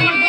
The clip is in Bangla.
আমার